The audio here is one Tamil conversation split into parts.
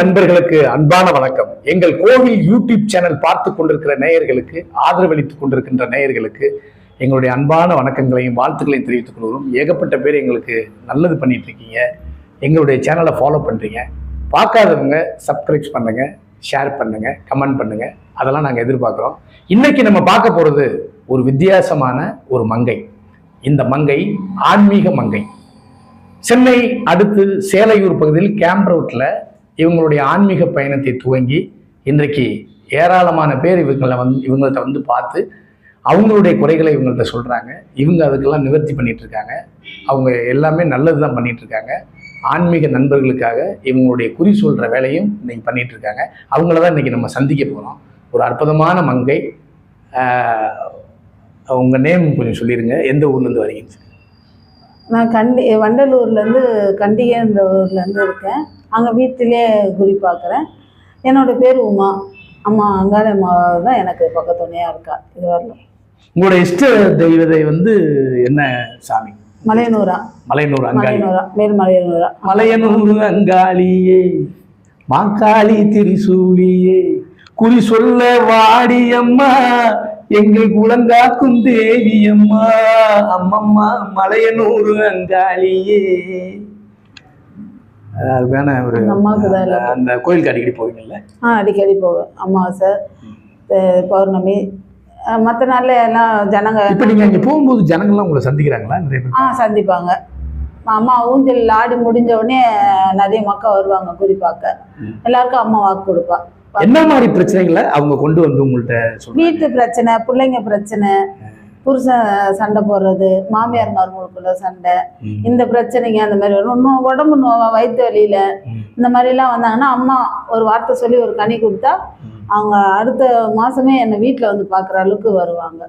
நண்பர்களுக்கு அன்பான வணக்கம். எங்கள் கோவில் யூடியூப் சேனல் பார்த்து கொண்டிருக்கிற நேயர்களுக்கு ஆதரவளித்துக் கொண்டிருக்கின்ற நேயர்களுக்கு எங்களுடைய அன்பான வணக்கங்களையும் வாழ்த்துக்களையும் தெரிவித்துக் கொள்கிறோம். ஏகப்பட்ட பேர் எங்களுக்கு நல்லது பண்ணிட்டு இருக்கீங்க. எங்களுடைய சேனலை ஃபாலோ பண்றீங்க. பார்க்காதவங்க சப்ஸ்கிரைப் பண்ணுங்க ஷேர் பண்ணுங்க கமெண்ட் பண்ணுங்க. அதெல்லாம் நாங்கள் எதிர்பார்க்குறோம். இன்னைக்கு நம்ம பார்க்க போறது ஒரு வித்தியாசமான ஒரு மங்கை. இந்த மங்கை ஆன்மீக மங்கை. சென்னை அடுத்து சேலையூர் பகுதியில் கேம்ப் ரோட்டில் இவங்களுடைய ஆன்மீக பயணத்தை துவங்கி இன்றைக்கு ஏராளமான பேர் இவங்களை வந்து இவங்கள்ட்ட வந்து பார்த்து அவங்களுடைய குறைகளை இவங்கள்ட்ட சொல்கிறாங்க இவங்க அதுக்கெல்லாம் நிவர்த்தி பண்ணிகிட்டு இருக்காங்க அவங்க எல்லாமே நல்லது தான் பண்ணிகிட்டு இருக்காங்க ஆன்மீக நண்பர்களுக்காக இவங்களுடைய குறி சொல்கிற வேலையும் இன்றைக்கி பண்ணிகிட்டு இருக்காங்க அவங்கள தான் இன்றைக்கி நம்ம சந்திக்க போகிறோம் ஒரு அற்புதமான மங்கை உங்கள் நேம் கொஞ்சம் சொல்லிடுங்க எந்த ஊர்லேருந்து வரீங்க நான் கண்டி வண்டலூர்லேருந்து கண்டிகைன்ற ஊர்லேருந்து இருக்கேன். அங்கே வீட்டிலே குறி பார்க்குறேன் என்னோட பேர் உமா. அம்மா அங்காள அம்மா தான் எனக்கு பக்கத்துணையாக இருக்கா. இது வரலாம் உங்களோட இஷ்ட தெய்வதை வந்து என்ன சாமி? மலையனூரா. மலையனூர் அங்காளி. மலையனூரா. மேல் மலையனூரா. மலையனூர் அங்காளியே மாக்காளி திரிசூலியே குறி சொல்ல வாடியம்மா எங்கள் குலங்காக்கும் தேவியம்மா அம்மம்மா மலையனூர் அங்காளியே. அது வேணா ஒரு அந்த கோயிலுக்கு அடிக்கடி போவீங்கல்ல? ஆ அடிக்கடி போவேன். அமாவாசை பௌர்ணமி மற்ற நாளில் எல்லாம் ஜனங்க இப்ப நீங்க அங்க போகும்போது ஜனங்கள்லாம் உங்களை சந்திக்கிறாங்களா? நிறைய பேர் ஆ சந்திப்பாங்க. அம்மா ஊஞ்சல் ஆடி முடிஞ்ச உடனே நிறைய மக்கள் வருவாங்க குறி பார்க்க. ம். எல்லாருக்கும் அம்மா வாக்கு கொடுப்பா. என்ன மாதிரி பிரச்சனைகளை அவங்க கொண்டு வந்து சொல்றாங்க? வீட்டு பிரச்சனை பிள்ளைங்க பிரச்சனை புருஷன் சண்டை போடுறது மாமியார் மருமகளுக்குள்ள சண்டை. இந்த பிரச்சனைங்க அந்த மாதிரி வரும். இன்னும் உடம்பு நோவா வயிற்று வலியில. இந்த மாதிரிலாம் வந்தாங்கன்னா அம்மா ஒரு வார்த்தை சொல்லி ஒரு கனி கொடுத்தா. அவங்க அடுத்த மாசமே என்னை வீட்டில் வந்து பார்க்குற அளவுக்கு வருவாங்க.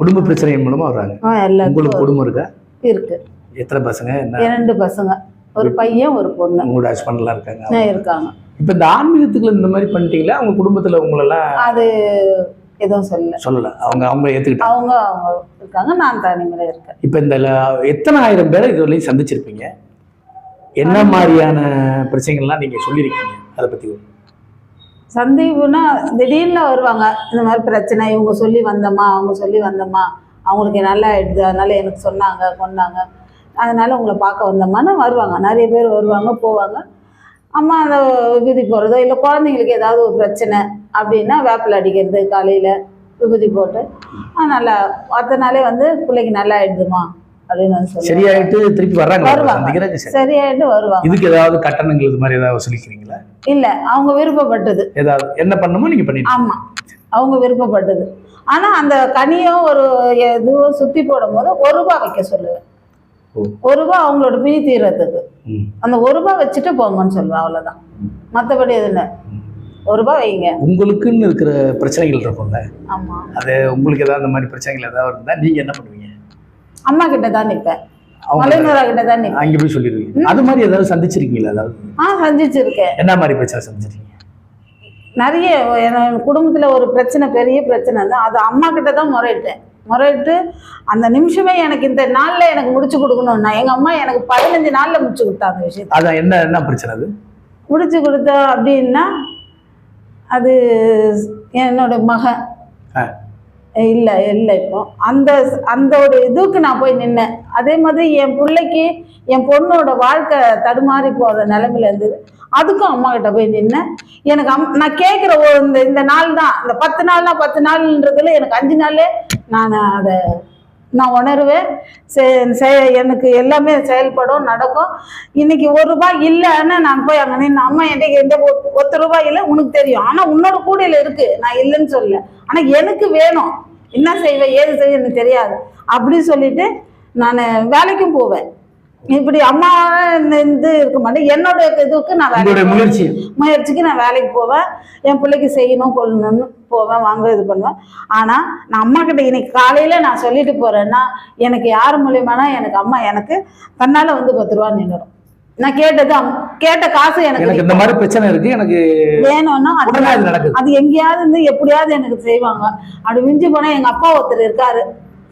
குடும்ப பிரச்சனையின் மூலமா வர்றாங்க உங்களுக்கு குடும்பம் இருக்கா? இருக்கு. எத்தனை பசங்க? இரண்டு பசங்க. ஒரு பையன் ஒரு பொண்ணு. உங்களோட ஹஸ்பண்ட்லாம் இருக்காங்க. இருக்காங்க. இப்ப இந்த ஆன்மீகத்துக்குள்ள இந்த மாதிரி பண்ணிட்டீங்களா? அவங்க குடும்பத்துல உங்களெல்லாம் அது எதுவும் சொல்லல. சொல்லல. அவங்க அவங்க ஏத்துக்கிட்டாங்க. அவங்க அவங்க இருக்காங்க. நான் தனிமையில இருக்கேன். இப்ப இந்த எத்தனை ஆயிரம் பேரை இதுவரையும் சந்திச்சிருப்பீங்க? என்ன மாதிரியான பிரச்சனைகள்லாம் நீங்க சொல்லியிருக்கீங்க அதை பத்தி சந்தீப்னா திடீர்னு வருவாங்க. இந்த மாதிரி பிரச்சனை இவங்க சொல்லி வந்தம்மா அவங்க சொல்லி வந்தம்மா அவங்களுக்கு நல்லா ஆயிடுது அதனால எனக்கு சொன்னாங்க கொண்டாங்க அதனால உங்களை பார்க்க வந்தம்மான்னு வருவாங்க. நிறைய பேர் வருவாங்க போவாங்க. அம்மா அந்த விபூதி போடுறதோ இல்லை குழந்தைங்களுக்கு ஏதாவது ஒரு பிரச்சனை அப்படின்னா வேப்பிலை அடிக்கிறது காலையில் விபூதி போட்டு "ஆ, நல்லா அடுத்த நாளே வந்து பிள்ளைக்கு நல்லா ஆயிடுதுமா சரியாயிட்டு திருப்பி வர்றாங்க. சரியாயிட்டு வருவாங்க. இதுக்கு ஏதாவது கட்டணங்கள் இது மாதிரி ஏதாவது வசூலிக்கிறீங்களா? இல்லை அவங்க விருப்பப்பட்டது. ஏதாவது என்ன பண்ணணுமோ நீங்க ஆமா அவங்க விருப்பப்பட்டது. ஆனா அந்த கனியும் ஒரு இதுவும் சுத்தி போடும்போது ஒரு ரூபாய் வைக்க சொல்லுவேன். ஒரு ரூபாய் அவங்களோட பிணி தீர்றதுக்கு. அந்த ஒரு ரூபாய் வச்சுட்டு போங்கன்னு சொல்லுவேன் அவ்வளவுதான். மற்றபடி எது இல்லை. ஒரு ரூபாய் வைங்க. உங்களுக்குன்னு இருக்கிற பிரச்சனைகள் இருக்கும்ல. ஆமா. அது உங்களுக்கு ஏதாவது அந்த மாதிரி பிரச்சனைகள் ஏதாவது இருந்தா நீங்க என்ன பண்ணுவீங்க? அம்மா கிட்ட தான் நிற்பேன் மலைநூரா கிட்ட? தான் நிற்பேன் அங்க போய் சொல்லிடுவீங்க. அது மாதிரி ஏதாவது சந்திச்சிருக்கீங்களா ஏதாவது? ஆ சந்திச்சிருக்கேன். என்ன மாதிரி பிரச்சனை சந்திச்சிருக்கீங்க? நிறைய குடும்பத்துல ஒரு பிரச்சனை பெரிய பிரச்சனை தான். அது அம்மா கிட்ட தான் முறையிட்டேன். முறையிட்டு அந்த நிமிஷமே எனக்கு இந்த நாள்ல எனக்கு முடிச்சு கொடுக்கணும்னா எங்க அம்மா எனக்கு பதினஞ்சு நாள்ல முடிச்சு கொடுத்தாங்க அந்த விஷயத்தை அதான் என்ன என்ன பிரச்சனை அது முடிச்சு கொடுத்தா அப்படின்னா அது என்னோட மகன். இல்லை இல்லை இப்போ. அந்த அந்த ஒரு இதுக்கு நான் போய் நின்னேன். அதே மாதிரி என் பிள்ளைக்கு என் பொண்ணோட வாழ்க்கை தடுமாறி போகிற நிலமையில இருந்தது. அதுக்கும் அம்மா கிட்ட போய் நின்னேன். எனக்கு அம் நான் கேட்குற இந்த இந்த நாள் தான் இந்த பத்து நாள்னா பத்து நாள்ன்றதுல எனக்கு அஞ்சு நாளே நான் அதை நான் உணர்வேன். செ- செ- எனக்கு எல்லாமே செயல்படும் நடக்கும். இன்னைக்கு ஒரு ரூபாய் இல்லைன்னு நான் போய் அங்கே நின்று அம்மா என்கிட்ட எந்த பத்து ஒத்த ரூபாய் இல்லை உனக்கு தெரியும். ஆனால் உன்னோட கூடையில் இருக்கு. நான் இல்லைன்னு சொல்லல. ஆனால் எனக்கு வேணும். என்ன செய்வேன் ஏது செய்வேன் எனக்கு தெரியாது. அப்படி சொல்லிட்டு நான் வேலைக்கும் போவேன். இப்படி அம்மா இது இருக்க மாட்டேன். என்னோட இதுக்கு நான் போவேன். முயற்சி. முயற்சிக்கு நான் வேலைக்கு போவேன். என் பிள்ளைக்கு செய்யணும் கொள்ளணும்னு போவேன் வாங்க இது பண்ணுவேன். ஆனால் நான் அம்மா கிட்ட இன்னைக்கு காலையில் நான் சொல்லிட்டு போகிறேன்னா எனக்கு யார் மூலியமானா எனக்கு அம்மா எனக்கு தன்னால் வந்து பத்து ரூபா நின்றுடும் நான் கேட்டது அம்- கேட்ட காசு எனக்கு இந்த மாதிரி பிரச்சனை இருக்கு எனக்கு வேணும்னா அது எங்கேயாவது இருந்து எப்படியாவது எனக்கு செய்வாங்க. அப்படி மிஞ்சி போனால் எங்கள் அப்பா ஒருத்தர் இருக்காரு.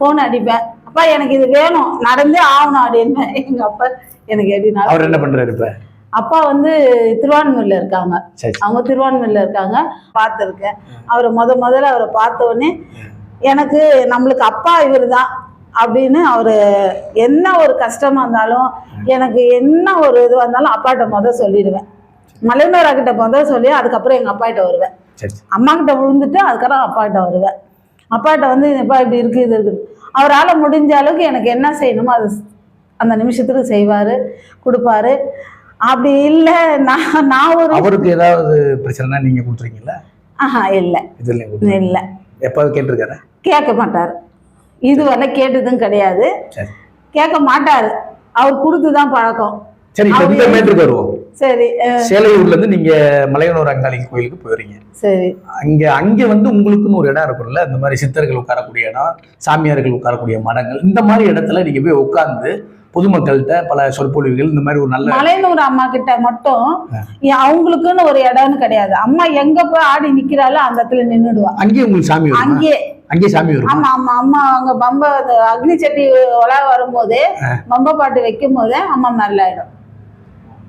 ஃபோன் அடிப்பேன். அப்பா எனக்கு இது வேணும். நடந்தே ஆகணும் அப்படின்னு எங்கள் அப்பா எனக்கு எப்படினாலும் அவர் என்ன பண்றாரு இப்ப? அப்பா வந்து திருவான்மூர்ல இருக்காங்க. அவங்க திருவான்மூர்ல இருக்காங்க. பார்த்துருக்கேன். அவரை முத முதல்ல அவரை பார்த்த உடனே எனக்கு நம்மளுக்கு அப்பா இவர் தான் அப்படின்னு அவர் என்ன ஒரு கஷ்டமா இருந்தாலும் எனக்கு என்ன ஒரு இதுவாக இருந்தாலும் அப்பாட்ட முத சொல்லிடுவேன். மலையனூரா கிட்ட முத சொல்லி அதுக்கப்புறம் எங்கள் அப்பாகிட்ட வருவேன். அம்மா கிட்ட விழுந்துட்டு அதுக்கப்புறம் அப்பாகிட்ட வருவேன். அப்பாகிட்ட வந்து இப்பா இப்படி இருக்குது இது இருக்குது அவரால் முடிஞ்ச அளவுக்கு எனக்கு என்ன செய்யணுமோ அது அந்த நிமிஷத்துக்கு செய்வார் கொடுப்பாரு. அப்படி இல்லை நான் நான் ஒரு அவருக்கு ஏதாவது பிரச்சனைனா நீங்க கொடுத்துருக்கீங்களா? ஆஹா இல்லை. இல்லை. எப்பாவது கேட்டிருக்காரு? கேட்க மாட்டார். இதுவரை கேட்டதும் கிடையாது. கேட்க மாட்டார். அவர் கொடுத்து தான் பழக்கம். சரி இந்த வருவோம். சரி சேலையூர்ல இருந்து நீங்க மலையனூர் அங்காளி கோயிலுக்கு போயிருங்க சரி. அங்க அங்க வந்து உங்களுக்குன்னு ஒரு இடம் இருக்கும்ல இந்த மாதிரி சித்தர்கள் உட்காரக்கூடிய இடம் சாமியார்கள் உட்காரக்கூடிய மடங்கள் இந்த மாதிரி இடத்துல நீங்க போய் உட்கார்ந்து பொதுமக்கள்கிட்ட பல சொற்பொழிவுகள் இந்த மாதிரி ஒரு நல்ல மலையனூர் அம்மா கிட்ட மட்டும் அவங்களுக்குன்னு ஒரு இடம்னு கிடையாது. அம்மா எங்க போய் ஆடி நிக்கிறாளோ அந்த இடத்துல நின்னுடுவா. அங்கேயே உங்களுக்கு சாமி அங்கேயே. அங்கேயே சாமி வரும்? ஆமா ஆமா. அம்மா அங்க பம்ப அக்னி சட்டி உலா வரும்போதே பம்ப பாட்டு வைக்கும் போதே அம்மா மேல ஆயிடும்.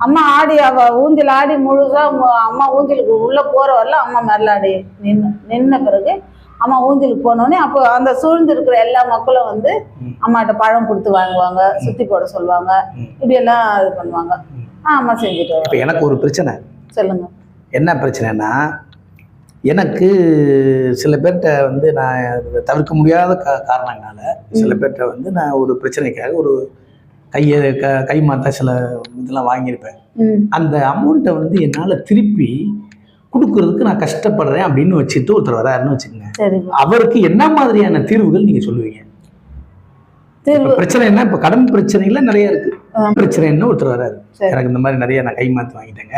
அம்மா ஆடி அவ ஊஞ்சல் ஆடி முழுசா மு- அம்மா ஊஞ்சலுக்கு உள்ள போற வரல அம்மா மேல ஆடி நின்று நின்ன பிறகு அம்மா ஊஞ்சலுக்கு போனோடனே அப்போ அந்த சூழ்ந்து இருக்கிற எல்லா மக்களும் வந்து. அம்மாட்ட பழம் கொடுத்து வாங்குவாங்க சுத்தி போட சொல்லுவாங்க ம். இப்படி எல்லாம் இது பண்ணுவாங்க ஆ அம்மா செஞ்சுட்டு இப்ப. எனக்கு ஒரு பிரச்சனை சொல்லுங்க என்ன பிரச்சனைனா எனக்கு சில பேர்கிட்ட வந்து நான் தவிர்க்க முடியாத கா காரணங்களால சில பேர்கிட்ட வந்து நான் ஒரு பிரச்சனைக்காக ஒரு கையை க கை மாத்தா சில இதெல்லாம் வாங்கியிருப்பேன். அந்த அமௌண்ட்டை வந்து என்னால் திருப்பி கொடுக்கறதுக்கு நான் கஷ்டப்படுறேன் அப்படின்னு வச்சுட்டு ஒருத்தர் வராருன்னு வச்சுக்கோங்க. அவருக்கு என்ன மாதிரியான தீர்வுகள் நீங்கள் சொல்லுவீங்க? பிரச்சனை என்ன இப்போ கடன் பிரச்சனைகள் நிறைய இருக்கு. ஆ. பிரச்சனைன்னு ஒருத்தர் வராரு. எனக்கு இந்த மாதிரி நிறைய நான் கை மாற்றி வாங்கிட்டேங்க.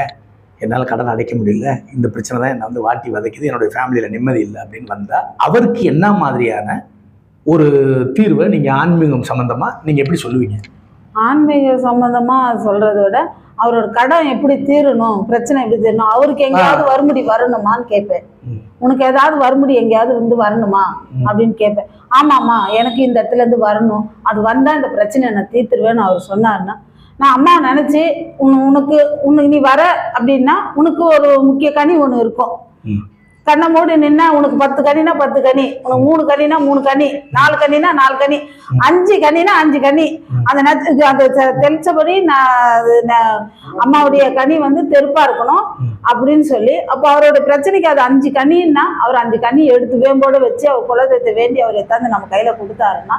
என்னால் கடன் அடைக்க முடியல. இந்த பிரச்சனை தான் என்னை வந்து வாட்டி வதைக்குது. என்னுடைய ஃபேமிலியில் நிம்மதி இல்லை அப்படின்னு வந்தால் அவருக்கு என்ன மாதிரியான ஒரு தீர்வை நீங்கள் ஆன்மீகம் சம்மந்தமாக நீங்கள் எப்படி சொல்லுவீங்க? ஆன்மீக சம்பந்தமா சொல்றதை விட அவரோட கடன் எப்படி தீரணும் பிரச்சனை எப்படி தீரணும் அவருக்கு எங்கேயாவது வறுமுடி வரணுமான்னு கேட்பேன். உனக்கு ஏதாவது வறுமுடி எங்கேயாவது வந்து வரணுமா. அப்படின்னு கேட்பேன் ஆமாம்மா எனக்கு இந்த இடத்துல இருந்து வரணும் அது வந்தா இந்த பிரச்சனையை நான் தீர்த்துருவேன்னு அவர் சொன்னாருன்னா நான் அம்மா நினைச்சு உன் உனக்கு உனக்கு நீ வர அப்படின்னா உனக்கு ஒரு முக்கிய கனி ஒன்று இருக்கும். கண்ணை மூடி நின்னா உனக்கு பத்து கனினா பத்து கனி உனக்கு மூணு கனினா மூணு கனி நாலு கனினா நாலு கனி அஞ்சு கனினா அஞ்சு கனி. அந்த நேரத்துக்கு அந்த தெளிச்சபடி நான் அம்மாவுடைய கனி வந்து தெருப்பா இருக்கணும். அப்படின்னு சொல்லி அப்போ அவரோட பிரச்சனைக்கு அது அஞ்சு கனின்னா அவர் அஞ்சு கனி எடுத்து வேம்போட வச்சு அவர் குலதெய்வத்தை வேண்டி அவர் எத்தாந்து நம்ம கையில கொடுத்தாருன்னா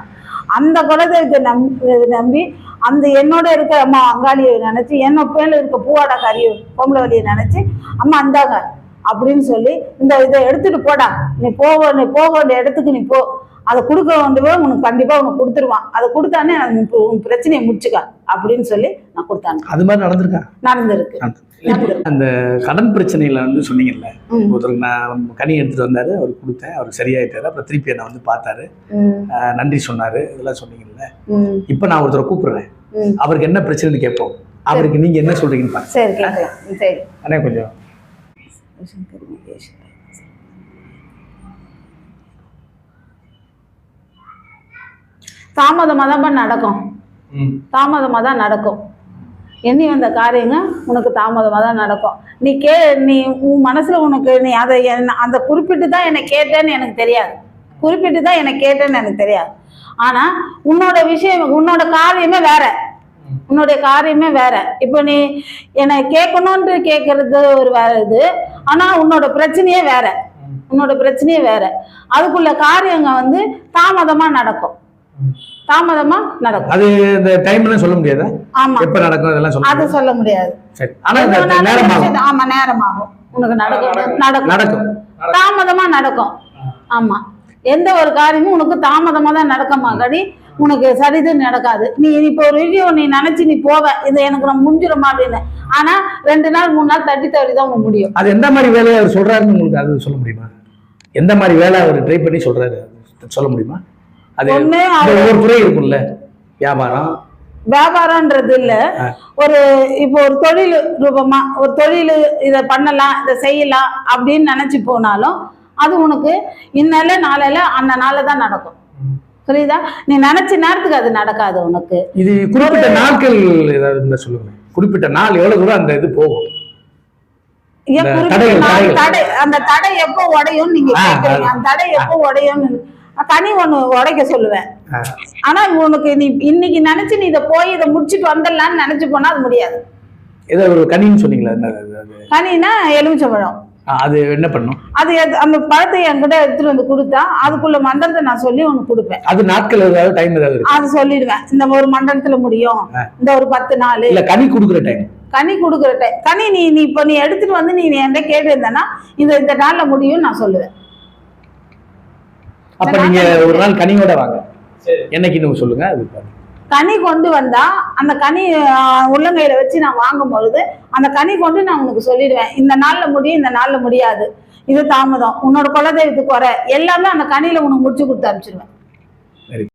அந்த குலதெய்வத்தை நம் நம்பி அந்த என்னோட இருக்க அம்மா அங்காளியை நினைச்சு என்ன பேர்ல இருக்க பூவாடா கறி பொம்பளை வழியை நினைச்சு அம்மா அந்தாங்க அப்படின்னு சொல்லி இந்த இதை எடுத்துட்டு போடா. நீ போக நீ போக வேண்டிய இடத்துக்கு நீ போ. அதை கொடுக்க வேண்டியவே உனக்கு கண்டிப்பா உனக்கு கொடுத்துருவான். அதை கொடுத்தானே உன் பிரச்சனையை முடிச்சுக்க அப்படின்னு சொல்லி நான் கொடுத்தாங்க. அது மாதிரி நடந்திருக்கா? நடந்திருக்கு. அந்த கடன் பிரச்சனையில வந்து சொன்னீங்கல்ல. ஒருத்தருக்கு நான் கனி எடுத்துட்டு வந்தாரு அவர் கொடுத்தேன் அவர் சரியாயிட்டாரு அப்புறம் திருப்பி என்னை வந்து பார்த்தாரு. நன்றி சொன்னாரு இதெல்லாம் சொன்னீங்கல்ல. இப்போ நான் ஒருத்தரை கூப்பிடுறேன். அவருக்கு என்ன பிரச்சனைன்னு கேட்போம். அவருக்கு நீங்க என்ன சொல்றீங்கன்னு பாருங்க. சரி கேட்கலாம். அண்ணே கொஞ்சம் தாமதமாக தான்ப்பா நடக்கும். தாமதமாக தான் நடக்கும். எண்ணி வந்த காரியங்க உனக்கு தாமதமாக தான் நடக்கும். நீ கே நீ உன் மனசில் உனக்கு நீ அதை அந்த குறிப்பிட்டு தான் என்னை கேட்டேன்னு எனக்கு தெரியாது. குறிப்பிட்டு தான் என்னை கேட்டேன்னு எனக்கு தெரியாது. ஆனால் உன்னோட விஷயம் உன்னோட காரியமே வேற. உன்னுடைய காரியமே வேற. இப்போ நீ என்னை கேட்கணுன்ட்டு கேட்கறது ஒரு வேற இது ஆனால் உன்னோட பிரச்சனையே வேற. உன்னோட பிரச்சனையே வேற. அதுக்குள்ள காரியங்க வந்து தாமதமாக நடக்கும். தாமதமாக நடக்கும். அது இந்த டைம்லாம் சொல்ல முடியாதா? ஆமா. எப்ப நடக்கும் அதெல்லாம் சொல்ல அது. சொல்ல முடியாது. சரி. ஆனா நேரம் ஆகும் ஆமா நேரமாகும். உனக்கு நடக்கும் நடக்கும். நடக்கும். தாமதமா நடக்கும். ஆமா. எந்த ஒரு காரியமும் உனக்கு தாமதமா தான் நடக்குமா கடி உனக்கு சரிது நடக்காது. நீ இப்போ ஒரு வீடியோ நீ நினைச்சு நீ போவ. இது எனக்கு நான் முடிஞ்சிருமா அப்படின்னு. ஆனா ரெண்டு நாள் மூணு நாள் தட்டி தவறி தான் உனக்கு முடியும். அது எந்த மாதிரி வேலையை அவர் சொல்றாருன்னு உங்களுக்கு அது சொல்ல முடியுமா? எந்த மாதிரி வேலை அவர் ட்ரை பண்ணி சொல்றாரு? சொல்ல முடியுமா? அது ஒவ்வொரு துறை இருக்கும்ல. வியாபாரம். வியாபாரம்ன்றது இல்ல. ஒரு இப்போ ஒரு தொழில் ரூபமா ஒரு தொழில் இதை பண்ணலாம் இதை செய்யலாம் அப்படின்னு நினைச்சு போனாலும் அது உனக்கு இந்நாள நாளையில அந்த நாள்ல தான் நடக்கும். புரியுதா? நீ நினைச்ச நேரத்துக்கு அது நடக்காது உனக்கு. இது குறிப்பிட்ட நாட்கள் ஏதாவது சொல்லுங்க. குறிப்பிட்ட நாள் எவ்வளவு தூரம் அந்த இது போகும்? அந்த தடை எப்போ உடையும் நீங்க அந்த தடை எப்போ உடையும்னு கனி ஒண்ணு உடைக்க சொல்லுவேன். ஆனா உனக்கு நீ இன்னைக்கு நினைச்சு நீ இதை போய் இதை முடிச்சிட்டு வந்துடலாம்னு நினைச்சு போனா அது முடியாது. ஏதோ ஒரு கனின்னு சொன்னீங்களா? என்ன அது? அது? கனினா எலுமிச்சம்பழம். அது என்ன பண்ணும்? அது அந்த பழத்தை என்கிட்ட எடுத்துட்டு வந்து கொடுத்தா அதுக்குள்ள மந்திரத்தை நான் சொல்லி உனக்கு கொடுப்பேன். அது நாட்கள் ஏதாவது டைம் ஏதாவது இருக்கு அது சொல்லிடுவேன். இந்த ஒரு மண்டலத்துல முடியும் இந்த ஒரு பத்து நாள். இல்ல கனி கொடுக்குற டைம் கனி கொடுக்குற time. கனி நீ நீ இப்போ நீ எடுத்துட்டு வந்து நீ என்கிட்ட கேட்டிருந்தேன்னா இந்த இந்த நாள்ல முடியும்னு நான் சொல்லுவேன். அப்ப நீங்க ஒரு நாள் கனியோட வாங்க. என்னைக்குன்னு சொல்லுங்க அது பாருங்க. கனி கொண்டு வந்தா அந்த கனி உள்ளங்கையில வச்சு நான் வாங்கும் பொழுது அந்த கனி கொண்டு நான் உனக்கு சொல்லிடுவேன். இந்த நாள்ல முடியும் இந்த நாள்ல முடியாது. இது தாமதம். உன்னோட குலதெய்வத்துக்கு குறை எல்லாமே அந்த கனியில உனக்கு முடிச்சு கொடுத்து அனுப்பிச்சிடுவேன்